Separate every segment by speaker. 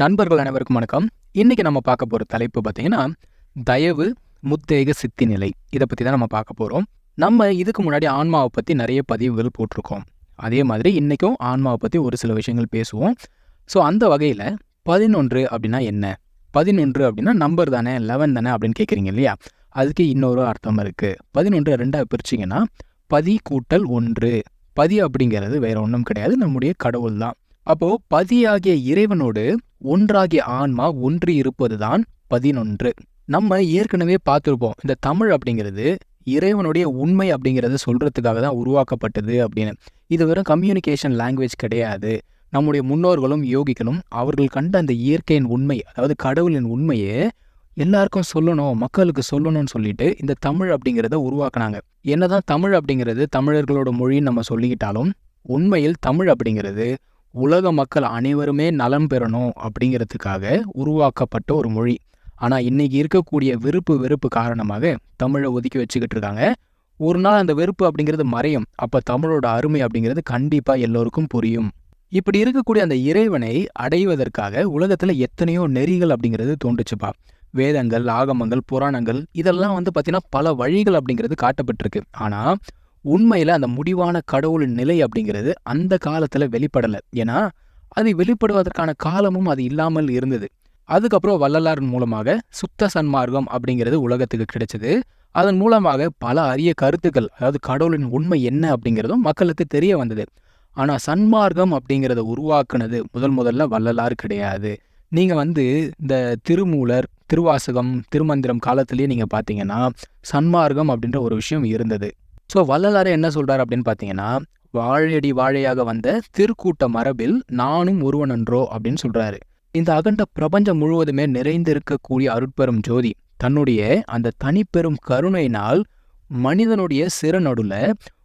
Speaker 1: நண்பர்கள் அனைவருக்கும் வணக்கம். இன்னைக்கு நம்ம பார்க்க போகிற தலைப்பு பார்த்தீங்கன்னா தயவு முத்தேக சித்தி நிலை இதை பற்றி தான் நம்ம பார்க்க போகிறோம் நம்ம இதுக்கு முன்னாடி ஆன்மாவை பற்றி நிறைய பதிவுகள் போட்டிருக்கோம். அதே மாதிரி இன்றைக்கும் ஆன்மாவை பற்றி ஒரு சில விஷயங்கள் பேசுவோம். ஸோ அந்த வகையில் பதினொன்று அப்படின்னா என்ன? பதினொன்று அப்படின்னா நம்பர் தானே லெவன் தானே அப்படின்னு கேட்குறீங்க இல்லையா? அதுக்கு இன்னொரு அர்த்தம் இருக்குது பதினொன்று ரெண்டாக பிரிச்சிங்கன்னா பதி கூட்டல் ஒன்று. பதி அப்படிங்கிறது வேற ஒன்றும் கிடையாது. நம்முடைய கடவுள் தான். அப்போ பதியாகிய இறைவனோடு ஒன்றாகிய ஆன்மா ஒன்றி இருப்பதுதான் பதினொன்று. நம்ம ஏற்கனவே பார்த்துருப்போம் இந்த தமிழ் அப்படிங்கிறது இறைவனுடைய உண்மை அப்படிங்கிறத சொல்றதுக்காக தான் உருவாக்கப்பட்டது அப்படின்னு. இது வெறும் கம்யூனிகேஷன் லாங்குவேஜ் கிடையாது. நம்முடைய முன்னோர்களும் யோகிகளும் அவர்கள் கண்ட அந்த இயற்கையின் உண்மை அதாவது கடவுளின் உண்மையை எல்லாருக்கும் சொல்லணும் மக்களுக்கு சொல்லணும்னு சொல்லிட்டு இந்த தமிழ் அப்படிங்கிறத உருவாக்குனாங்க. என்னதான் தமிழ் அப்படிங்கிறது தமிழர்களோட மொழின்னு நம்ம சொல்லிக்கிட்டாலும் உண்மையில் தமிழ் அப்படிங்கிறது உலக மக்கள் அனைவருமே நலம் பெறணும் அப்படிங்கிறதுக்காக உருவாக்கப்பட்ட ஒரு மொழி. ஆனால் இன்னைக்கு இருக்கக்கூடிய வெறுப்பு வெறுப்பு காரணமாக தமிழை ஒதுக்கி வச்சுக்கிட்டு இருக்காங்க. ஒரு நாள் அந்த வெறுப்பு அப்படிங்கிறது மறையும். அப்போ தமிழோட அருமை அப்படிங்கிறது கண்டிப்பாக எல்லோருக்கும் புரியும். இப்படி இருக்கக்கூடிய அந்த இறைவனை அடைவதற்காக உலகத்தில் எத்தனையோ நெறிகள் அப்படிங்கிறது தோன்றுச்சுப்பா. வேதங்கள் ஆகமங்கள் புராணங்கள் இதெல்லாம் வந்து பார்த்திங்கன்னா பல வழிகள் அப்படிங்கிறது காட்டப்பட்டிருக்கு. ஆனால் உண்மையில் அந்த முடிவான கடவுளின் நிலை அப்படிங்கிறது அந்த காலத்தில் வெளிப்படலை. ஏன்னா அது வெளிப்படுவதற்கான காலமும் அது இல்லாமல் இருந்தது. அதுக்கப்புறம் வள்ளலார் மூலமாக சுத்த சன்மார்க்கம் அப்படிங்கிறது உலகத்துக்கு கிடைச்சது. அதன் மூலமாக பல அரிய கருத்துக்கள் அதாவது கடவுளின் உண்மை என்ன அப்படிங்கிறதும் மக்களுக்கு தெரிய வந்தது. ஆனால் சன்மார்க்கம் அப்படிங்கிறத உருவாக்குனது முதல் முதல்ல வள்ளலார் கிடையாது. நீங்கள் வந்து இந்த திருமூலர் திருவாசகம் திருமந்திரம் காலத்திலேயே நீங்கள் பார்த்தீங்கன்னா சன்மார்க்கம் அப்படின்ற ஒரு விஷயம் இருந்தது. ஸோ வள்ளலாரே என்ன சொல்றாரு அப்படின்னு பார்த்தீங்கன்னா வாழையடி வாழையாக வந்த திருக்கூட்ட மரபில் நானும் ஒருவனன்றோ அப்படின்னு சொல்றாரு. இந்த அகண்ட பிரபஞ்சம் முழுவதுமே நிறைந்திருக்கக்கூடிய அருட்பெரும் ஜோதி தன்னுடைய அந்த தனிப்பெரும் கருணையினால் மனிதனுடைய சிறநடுல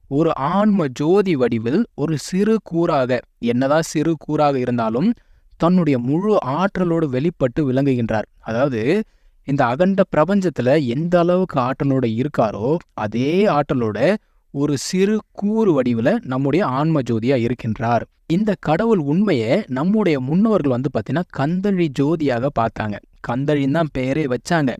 Speaker 1: ஒரு ஆன்ம ஜோதி வடிவில் ஒரு சிறு கூறாக என்னதான் சிறு கூறாக இருந்தாலும் தன்னுடைய முழு ஆற்றலோடு வெளிப்பட்டு விளங்குகின்றார். அதாவது இந்த அகண்ட பிரபஞ்சத்துல எந்த அளவுக்கு ஆற்றலோட இருக்காரோ அதே ஆற்றலோட ஒரு சிறு கூறு வடிவில் நம்முடைய ஆன்ம ஜோதியா இருக்கின்றார். இந்த கடவுள் உண்மையை நம்முடைய முன்னோர்கள் வந்து பார்த்தீங்கன்னா கந்தழி ஜோதியாக பார்த்தாங்க. கந்தழின்னு தான் பெயரே வச்சாங்க.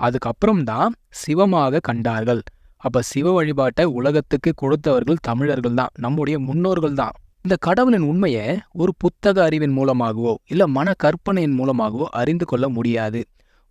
Speaker 1: அதுக்கப்புறம் தான் சிவமாக கண்டார்கள். அப்ப சிவ வழிபாட்டை உலகத்துக்கு கொடுத்தவர்கள் தமிழர்கள் தான் நம்முடைய முன்னோர்கள் தான். இந்த கடவுளின் உண்மையை ஒரு புத்தக அறிவின் மூலமாகவோ இல்ல மன கற்பனையின் மூலமாகவோ அறிந்து கொள்ள முடியாது.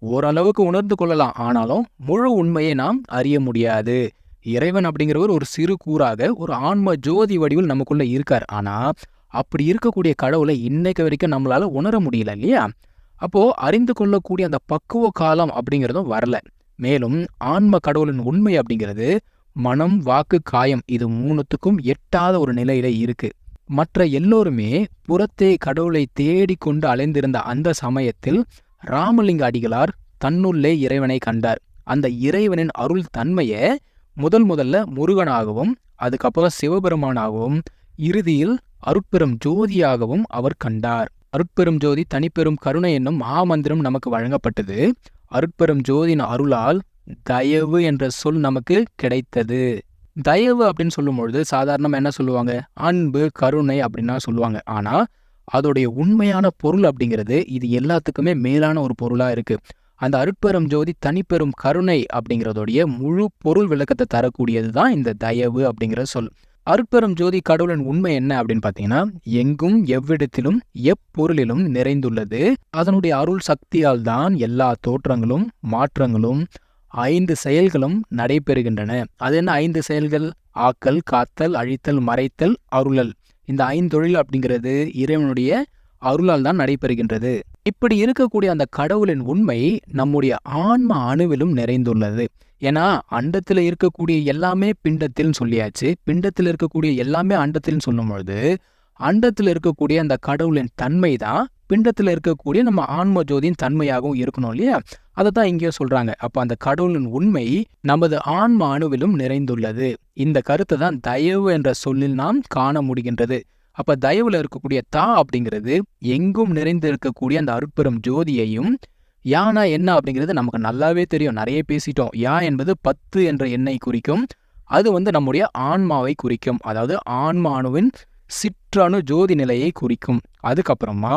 Speaker 1: ஓரளவுக்கு உணர்ந்து கொள்ளலாம். ஆனாலும் முழு உண்மையை நாம் அறிய முடியாது. இறைவன் அப்படிங்கிறவர் ஒரு சிறு கூறாக ஒரு ஆன்ம ஜோதி வடிவில் நமக்குள்ள இருக்கார். ஆனா அப்படி இருக்கக்கூடிய கடவுளை இன்னைக்கு வரைக்கும் நம்மளால உணர முடியல இல்லையா? அப்போ அறிந்து கொள்ளக்கூடிய அந்த பக்குவ காலம் அப்படிங்கிறதும் வரல. மேலும் ஆன்ம கடவுளின் உண்மை அப்படிங்கிறது மனம் வாக்கு காயம் இது மூணுத்துக்கும் எட்டாத ஒரு நிலையில இருக்கு. மற்ற எல்லோருமே புறத்தே கடவுளை தேடிக்கொண்டு அலைந்திருந்த அந்த சமயத்தில் ராமலிங்க அடிகளார் தன்னுள்ளே இறைவனை கண்டார். அந்த இறைவனின் அருள் தன்மையை முதல் முதல்ல முருகனாகவும் அதுக்கப்புறம் சிவபெருமானாகவும் இறுதியில் அருட்பெரும் ஜோதியாகவும் அவர் கண்டார். அருட்பெரும் ஜோதி தனிப்பெரும் கருணை என்னும் மகாமந்திரம் நமக்கு வழங்கப்பட்டது. அருட்பெரும் ஜோதியின் அருளால் தயவு என்ற சொல் நமக்கு கிடைத்தது. தயவு அப்படின்னு சொல்லும்பொழுது சாதாரணமாக என்ன சொல்லுவாங்க? அன்பு கருணை அப்படின்னா சொல்லுவாங்க. ஆனால் அதோடைய உண்மையான பொருள் அப்படிங்கிறது இது எல்லாத்துக்குமே மேலான ஒரு பொருளாக இருக்கு. அந்த அருட்பெரும் ஜோதி தனிப்பெரும் கருணை அப்படிங்கிறதோடைய முழு பொருள் விளக்கத்தை தரக்கூடியது தான் இந்த தயவு அப்படிங்கிற சொல். அருட்பெரும் ஜோதி கடவுளின் உண்மை என்ன அப்படின்னு பார்த்தீங்கன்னா எங்கும் எவ்விடத்திலும் எப்பொருளிலும் நிறைந்துள்ளது. அதனுடைய அருள் சக்தியால் தான் எல்லா தோற்றங்களும் மாற்றங்களும் ஐந்து செயல்களும் நடைபெறுகின்றன. அது என்ன ஐந்து செயல்கள்? ஆக்கல் காத்தல் அழித்தல் மறைத்தல் அருளல். இந்த ஐந்தொழில் அப்படிங்கிறது இறைவனுடைய அருளால் தான் நடைபெறுகின்றது. இப்படி இருக்கக்கூடிய அந்த கடவுளின் உண்மை நம்முடைய ஆன்ம அணுவிலும் நிறைந்துள்ளது. ஏன்னா அண்டத்தில் இருக்கக்கூடிய எல்லாமே பிண்டத்தில் சொல்லியாச்சு. பிண்டத்தில் இருக்கக்கூடிய எல்லாமே அண்டத்தில் சொல்லும் பொழுது அண்டத்தில் இருக்கக்கூடிய அந்த கடவுளின் தன்மை தான் பிண்டத்தில் இருக்கக்கூடிய நம்ம ஆன்ம ஜோதியின் தன்மையாகவும் இருக்கணும் இல்லையா? அதை தான் இங்கேயோ சொல்றாங்க. அப்போ அந்த கடவுளின் உண்மை நமது ஆன்ம அணுவிலும் நிறைந்துள்ளது. இந்த கருத்தை தான் தயவு என்ற சொல்லில் நாம் காண முடிகின்றது. அப்ப தயவில் இருக்கக்கூடிய தா அப்படிங்கிறது எங்கும் நிறைந்து இருக்கக்கூடிய அந்த அருட்பெரும் ஜோதியையும் யானா என்ன அப்படிங்கிறது நமக்கு நல்லாவே தெரியும். நிறைய பேசிட்டோம். யா என்பது பத்து என்ற எண்ணை குறிக்கும். அது வந்து நம்முடைய ஆன்மாவை குறிக்கும். அதாவது ஆன்மானுவின் சிற்றணு ஜோதி நிலையை குறிக்கும். அதுக்கப்புறமா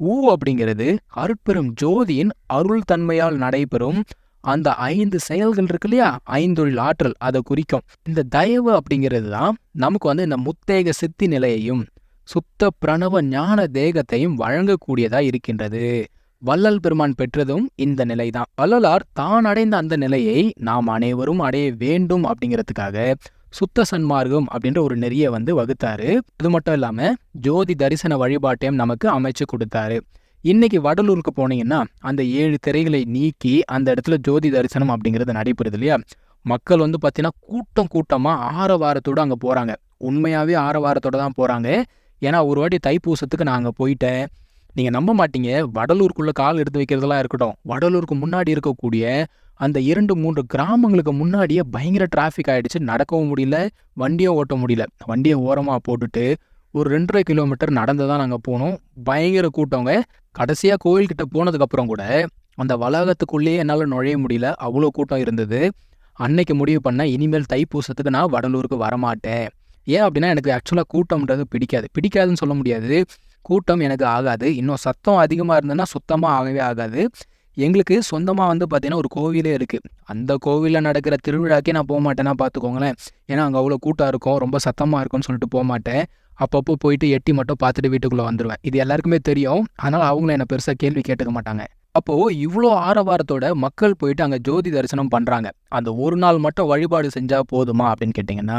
Speaker 1: ஊ அப்படிங்கிறது அருட்பெரும் ஜோதியின் அருள் தன்மையால் நடைபெறும் அந்த ஐந்து செயல்கள் இருக்கு இல்லையா? ஐந்தொழில் ஆற்றல் அதை குறிக்கும். இந்த தயவு அப்படிங்கிறது தான் நமக்கு வந்து இந்த முத்தேக சித்தி நிலையையும் சுத்த பிரணவ ஞான தேகத்தையும் வழங்கக்கூடியதா இருக்கின்றது. வள்ளல் பெருமான் பெற்றதும் இந்த நிலைதான் வள்ளலார் தான் அடைந்த அந்த நிலையை நாம் அனைவரும் அடைய வேண்டும் அப்படிங்கிறதுக்காக சுத்த சன்மார்க்கம் அப்படின்ற ஒரு நெறிய வந்து வகுத்தாரு. அது மட்டும் இல்லாம ஜோதி தரிசன வழிபாட்டையும் நமக்கு அமைச்சு கொடுத்தாரு. இன்னைக்கு வடலூருக்கு போனீங்கன்னா அந்த ஏழு திரைகளை நீக்கி அந்த இடத்துல ஜோதி தரிசனம் அப்படிங்கிறது நடைபெறுது இல்லையா? மக்கள் வந்து பார்த்தீங்கன்னா கூட்டம் கூட்டமா ஆரவாரத்தோட அங்க போறாங்க. உண்மையாவே ஆரவாரத்தோட தான் போறாங்க. ஏன்னா ஒரு வாட்டி தைப்பூசத்துக்கு நான் அங்கே போயிட்டேன். நீங்கள் நம்ப மாட்டீங்க. வடலூருக்குள்ளே கால் எடுத்து வைக்கிறதெல்லாம் இருக்கட்டும். வடலூருக்கு முன்னாடி இருக்கக்கூடிய அந்த இரண்டு மூன்று கிராமங்களுக்கு முன்னாடியே பயங்கர டிராஃபிக் ஆகிடுச்சு நடக்கவும் முடியல வண்டியை ஓட்ட முடியல. வண்டியை ஓரமாக போட்டுட்டு ஒரு ரெண்டரை கிலோமீட்டர் நடந்து தான் நாங்கள் போனோம். பயங்கர கூட்டவங்க கடைசியாக கோயில்கிட்ட போனதுக்கப்புறம் கூட அந்த வளாகத்துக்குள்ளேயே என்னால் நுழைய முடியல. அவ்வளோ கூட்டம் இருந்தது. அன்னைக்கு முடிவு பண்ண இனிமேல் தைப்பூசத்துக்கு நான் வடலூருக்கு வரமாட்டேன். ஏன் அப்படின்னா எனக்கு ஆக்சுவலாக கூட்டம்ன்றது பிடிக்காது. பிடிக்காதுன்னு சொல்ல முடியாது. கூட்டம் எனக்கு ஆகாது. இன்னும் சத்தம் அதிகமாக இருந்ததுன்னா சுத்தமாக ஆகவே ஆகாது. எங்களுக்கு சொந்தமாக வந்து பார்த்தீங்கன்னா ஒரு கோவிலே இருக்குது அந்த கோவிலில் நடக்கிற திருவிழாக்கே நான் போக மாட்டேன்னா பார்த்துக்கோங்களேன் ஏன்னா அங்கே அவ்வளோ கூட்டம் இருக்கும் ரொம்ப சத்தமாக இருக்கும்னு சொல்லிட்டு போக மாட்டேன். அப்பப்போ போயிட்டு எட்டி மட்டும் பார்த்துட்டு வீட்டுக்குள்ளே வந்துடுவேன் இது எல்லாருக்குமே தெரியும். அதனால் அவங்களும் என்னை பெருசாக கேள்வி கேட்டுக்க மாட்டாங்க. அப்போது இவ்வளோ ஆரவாரத்தோட மக்கள் போயிட்டு அங்கே ஜோதி தரிசனம் பண்ணுறாங்க அந்த ஒரு நாள் மட்டும் வழிபாடு செஞ்சால் போதுமா அப்படின்னு கேட்டிங்கன்னா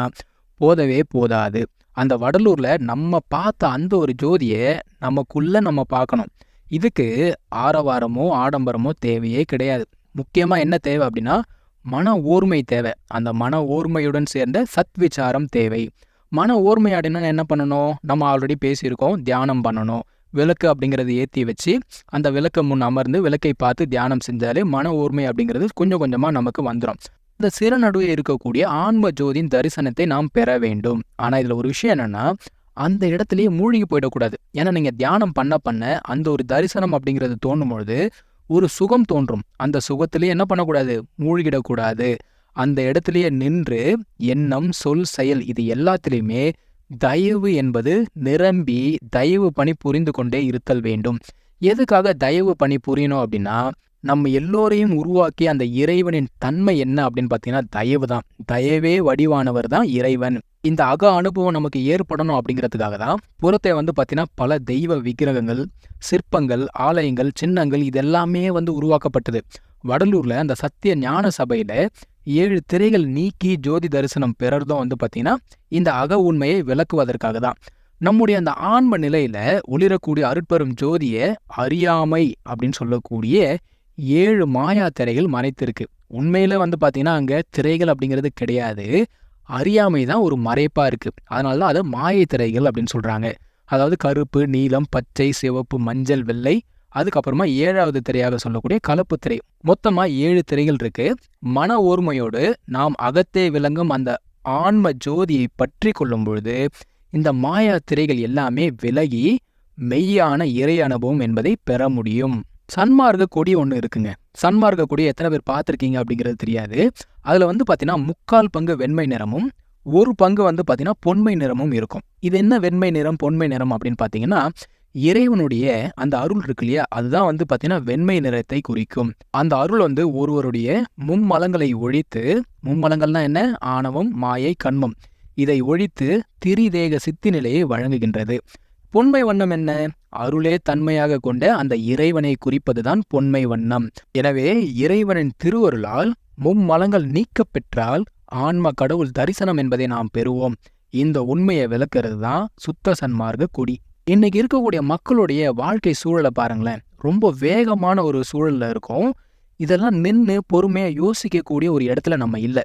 Speaker 1: போதவே போதாது. அந்த வடலூரில் நம்ம பார்த்த அந்த ஒரு ஜோதியை நமக்குள்ளே நம்ம பார்க்கணும். இதுக்கு ஆரவாரமோ ஆடம்பரமோ தேவையே கிடையாது. முக்கியமாக என்ன தேவை அப்படின்னா மன ஓர்மை தேவை. அந்த மன ஓர்மையுடன் சேர்ந்த சத் விசாரம் தேவை. மன ஓர்மை அப்படின்னா என்ன பண்ணணும்? நம்ம ஆல்ரெடி பேசியிருக்கோம் தியானம் பண்ணணும். விளக்கு அப்படிங்கிறது ஏற்றி வச்சு அந்த விளக்கை முன் அமர்ந்து விளக்கை பார்த்து தியானம் செஞ்சாலே மன ஓர்மை அப்படிங்கிறது கொஞ்சம் கொஞ்சமாக நமக்கு வந்துடும் இந்த சிற நடுவே இருக்கக்கூடிய ஆன்ம ஜோதியின் தரிசனத்தை நாம் பெற வேண்டும். ஆனால் இதில் ஒரு விஷயம் என்னன்னா அந்த இடத்துலயே மூழ்கி போயிடக்கூடாது. ஏன்னா நீங்கள் தியானம் பண்ண பண்ண அந்த ஒரு தரிசனம் அப்படிங்கிறது தோணும்பொழுது ஒரு சுகம் தோன்றும். அந்த சுகத்திலேயே என்ன பண்ணக்கூடாது? மூழ்கிடக்கூடாது. அந்த இடத்துலயே நின்று எண்ணம் சொல் செயல் இது எல்லாத்துலேயுமே தயவு என்பது நிரம்பி தயவு பணி புரிந்து கொண்டே இருத்தல் வேண்டும். எதுக்காக தயவு பணி புரியணும் அப்படின்னா நம்ம எல்லோரையும் உருவாக்கி அந்த இறைவனின் தன்மை என்ன அப்படின்னு பார்த்தீங்கன்னா தயவு தான். தயவே வடிவானவர் தான் இறைவன். இந்த அக அனுபவம் நமக்கு ஏற்படணும் அப்படிங்கிறதுக்காக தான் புறத்தை வந்து பார்த்தீங்கன்னா பல தெய்வ விக்கிரகங்கள் சிற்பங்கள் ஆலயங்கள் சின்னங்கள் இதெல்லாமே வந்து உருவாக்கப்பட்டது. வடலூர்ல அந்த சத்திய ஞான சபையில ஏழு திரைகள் நீக்கி ஜோதி தரிசனம் பெறறதும் வந்து பார்த்தீங்கன்னா இந்த அக உண்மையை விளக்குவதற்காக தான். நம்முடைய அந்த ஆன்ம நிலையில ஒளிரக்கூடிய அருட்பெரும் ஜோதியை அறியாமை அப்படின்னு சொல்லக்கூடிய ஏழு மாயா திரைகள் மறைத்திருக்கு. உண்மையில வந்து பார்த்தீங்கன்னா அங்கே திரைகள் அப்படிங்கிறது கிடையாது. அறியாமை தான் ஒரு மறைப்பா இருக்கு. அதனால தான் அதை மாயை திரைகள் அப்படின்னு சொல்றாங்க. அதாவது கருப்பு நீலம் பச்சை சிவப்பு மஞ்சள் வெள்ளை. அதுக்கப்புறமா ஏழாவது திரையாக சொல்லக்கூடிய கலப்பு திரை. மொத்தமா ஏழு திரைகள் இருக்கு. மன ஓர்மையோடு நாம் அகத்தே விளங்கும் அந்த ஆன்ம ஜோதியை பற்றி கொள்ளும் பொழுது இந்த மாயா திரைகள் எல்லாமே விலகி மெய்யான இறை அனுபவம் என்பதை பெற முடியும். சன்மார்க்க கொடி ஒன்று இருக்குங்க. சன்மார்க்க கொடி எத்தனை பேர் பார்த்துருக்கீங்க அப்படிங்கிறது தெரியாது. அதில் வந்து பார்த்தீங்கன்னா முக்கால் பங்கு வெண்மை நிறமும் ஒரு பங்கு வந்து பார்த்தீங்கன்னா பொன்மை நிறமும் இருக்கும். இது என்ன வெண்மை நிறம் பொன்மை நிறம் அப்படின்னு பார்த்தீங்கன்னா இறைவனுடைய அந்த அருள் இருக்கு இல்லையா? அதுதான் வந்து பார்த்தீங்கன்னா வெண்மை நிறத்தை குறிக்கும். அந்த அருள் வந்து ஒருவருடைய மும்மலங்களை ஒழித்து மும்மலங்கள்னா என்ன? ஆணவம் மாயை கண்மம். இதை ஒழித்து திரிதேக சித்தி நிலையை வழங்குகின்றது. பொன்மை வண்ணம் என்ன? அருளே தன்மையாக கொண்ட அந்த இறைவனை குறிப்பதுதான் பொன்மை வண்ணம். எனவே இறைவனின் திருவருளால் மும்மலங்கள் நீக்க பெற்றால் ஆன்ம கடவுள் தரிசனம் என்பதை நாம் பெறுவோம். இந்த உண்மையை விளக்குறது தான் சுத்த சன்மார்க்க கொடி. இன்னைக்கு இருக்கக்கூடிய மக்களுடைய வாழ்க்கை சூழலை பாருங்களேன். ரொம்ப வேகமான ஒரு சூழல்ல இருக்கும். இதெல்லாம் நின்று பொறுமையாக யோசிக்கக்கூடிய ஒரு இடத்துல நம்ம இல்லை.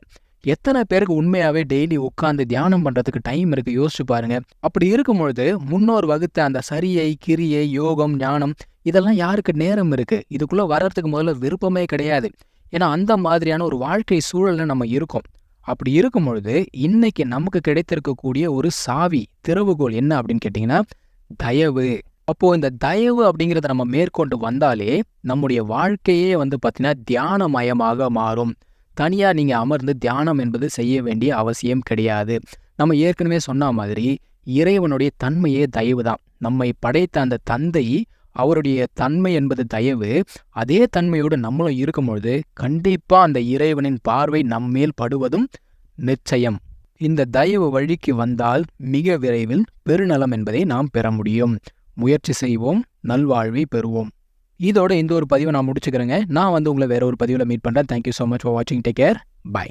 Speaker 1: எத்தனை பேருக்கு உண்மையாவே டெய்லி உட்காந்து தியானம் பண்ணுறதுக்கு டைம் இருக்கு? யோசிச்சு பாருங்க. அப்படி இருக்கும்பொழுது முன்னோர் வகுத்த அந்த சரியை கிரியை யோகம் ஞானம் இதெல்லாம் யாருக்கு நேரம் இருக்கு? இதுக்குள்ள வர்றதுக்கு முதல்ல விருப்பமே கிடையாது. ஏன்னா அந்த மாதிரியான ஒரு வாழ்க்கை சூழல்ல நம்ம இருக்கோம். அப்படி இருக்கும் பொழுது இன்னைக்கு நமக்கு கிடைத்திருக்கக்கூடிய ஒரு சாவி திறவுகோல் என்ன அப்படின்னு கேட்டிங்கன்னா தயவு. அப்போ இந்த தயவு அப்படிங்கிறத நம்ம மேற்கொண்டு வந்தாலே நம்முடைய வாழ்க்கையே வந்து பார்த்தீங்கன்னா தியானமயமாக மாறும். தனியாக நீங்கள் அமர்ந்து தியானம் என்பது செய்ய வேண்டிய அவசியம் கிடையாது. நம்ம ஏற்கனவே சொன்ன மாதிரி இறைவனுடைய தன்மையே தயவு தான். நம்மை படைத்த அந்த தந்தை அவருடைய தன்மை என்பது தயவு. அதே தன்மையோடு நம்மளும் இருக்கும்பொழுது கண்டிப்பாக அந்த இறைவனின் பார்வை நம்மேல் படுவதும் நிச்சயம். இந்த தயவு வழிக்கு வந்தால் மிக விரைவில் பெருநலம் என்பதை நாம் பெற முடியும். முயற்சி செய்வோம் நல்வாழ்வை பெறுவோம். இதோட இந்த ஒரு பதிவை நான் முடிச்சுக்கிறேங்க. நான் வந்து உங்களை வேற ஒரு பதிவில் மீட் பண்ணுறேன் thank you so much for வாட்சிங் டேக் கேர் பை